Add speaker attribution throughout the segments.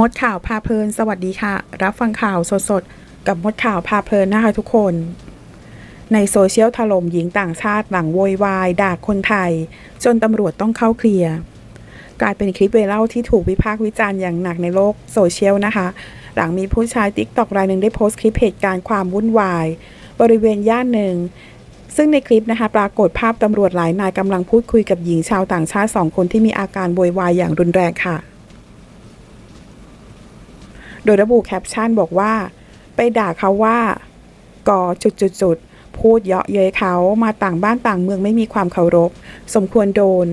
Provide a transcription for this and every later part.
Speaker 1: มดข่าวพาเพลิน สวัสดีค่ะ รับฟังข่าวสดๆ กับมดข่าวพาเพลินนะคะทุกคน ในโซเชียลถล่มหญิงต่างชาติหลังโวยวายด่าคนไทย จนตำรวจต้องเข้าเคลียร์กลายเป็นคลิปไวรัลที่ถูกวิพากษ์วิจารณ์อย่างหนักในโลกโซเชียลนะคะ หลังมีผู้ใช้ติ๊กตอกรายหนึ่งได้โพสต์คลิปเหตุการณ์ความวุ่นวาย บริเวณย่านหนึ่งซึ่งในคลิปนะคะปรากฏภาพตำรวจหลายนายกำลังพูดคุยกับหญิงชาวต่างชาติสองคนที่มีอาการโวยวายอย่างรุนแรงค่ะ โดยระบุแคปชั่นบอกว่า ไปด่าเขาว่ากอจุดจุดจุดๆพูดเยาะเย้ยเขามาต่างบ้านต่างเมืองไม่มีความเคารพ สมควรโดน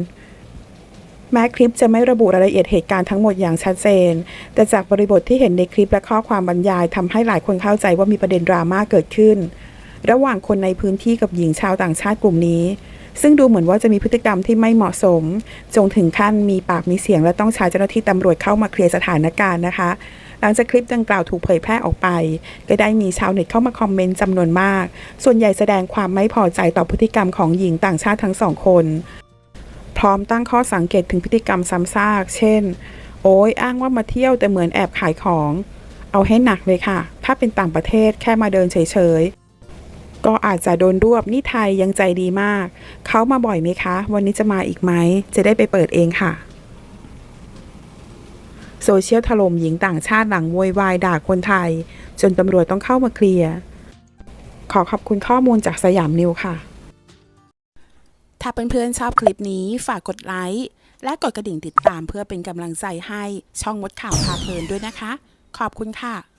Speaker 1: แม้คลิปจะไม่ระบุรายละเอียดเหตุการณ์ทั้งหมดอย่างชัดเจน แต่จากบริบทที่เห็นในคลิปและข้อความบรรยายทำให้หลายคนเข้าใจว่ามีประเด็นดราม่าเกิดขึ้น ระหว่างคนในพื้นที่กับหญิงชาวต่างชาติกลุ่มนี้ซึ่งดูเหมือนว่าจะมีพฤติกรรมที่ไม่เหมาะสม จงถึงขั้นมีปากมีเสียงและต้องใช้เจ้าหน้าที่ตำรวจเข้ามาเคลียร์สถานการณ์นะคะ หลังจากคลิปดังกล่าวถูกเผยแพร่ออกไป ก็ได้มีชาวเน็ตเข้ามาคอมเมนต์จำนวนมาก ส่วนใหญ่แสดงความไม่พอใจต่อพฤติกรรมของหญิงต่างชาติทั้งสองคน พร้อมตั้งข้อสังเกตถึงพฤติกรรมซ้ำซาก เช่น โอ้ยอ้างว่ามาเที่ยวแต่เหมือนแอบขายของ เอาให้หนักเลยค่ะ ถ้าเป็นต่างประเทศแค่มาเดินเฉยๆ ก็อาจจะโดนรวบนี่ไทยยังใจดีมาก เขามาบ่อยไหมคะ วันนี้จะมาอีกไหม จะได้ไปเปิดเองค่ะ โซเชียลถล่มหญิงต่างชาติหลังโวยวายด่าคนไทย จนตำรวจต้องเข้ามาเคลียร์ ขอขอบคุณข้อมูลจากสยามนิวค่ะ ถ้าเพื่อนๆชอบคลิปนี้ฝากกดไลค์และกดกระดิ่งติดตามเพื่อเป็นกำลังใจให้ช่องมดข่าวพาเพลินด้วยนะคะ ขอบคุณค่ะ